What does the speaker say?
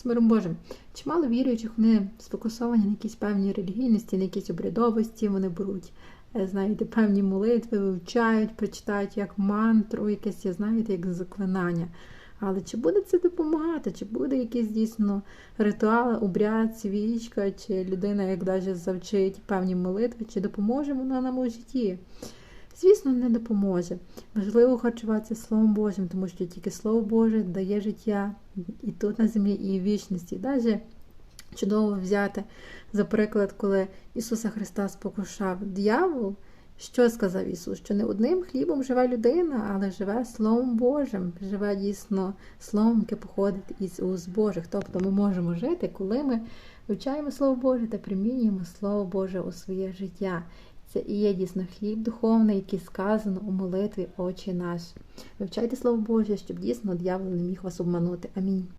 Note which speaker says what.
Speaker 1: з миром Божим. Чимало віруючих вони сфокусовані на якісь певні релігійності, на якісь обрядовості, вони беруть, е, знаєте, певні молитви, вивчають, прочитають як мантру, якесь, знаєте, як заклинання. Але чи буде це допомагати? Чи буде якийсь дійсно ритуал, обряд, свічка, чи людина, як навіть завчить певні молитви, чи допоможе вона нам у житті? Звісно, не допоможе. Важливо харчуватися Словом Божим, тому що тільки Слово Боже дає життя і тут на землі, і в вічності. Даже чудово взяти, за приклад, коли Ісуса Христа спокушав диявол, що сказав Ісус? Що не одним хлібом живе людина, але живе Словом Божим, живе дійсно Словом, яке походить із уст Божих. Тобто ми можемо жити, коли ми вивчаємо Слово Боже та примінюємо Слово Боже у своє життя. Це і є дійсно хліб духовний, який сказано у молитві Очі наш. Вивчайте Слово Боже, щоб дійсно диявол не міг вас обманути. Амінь.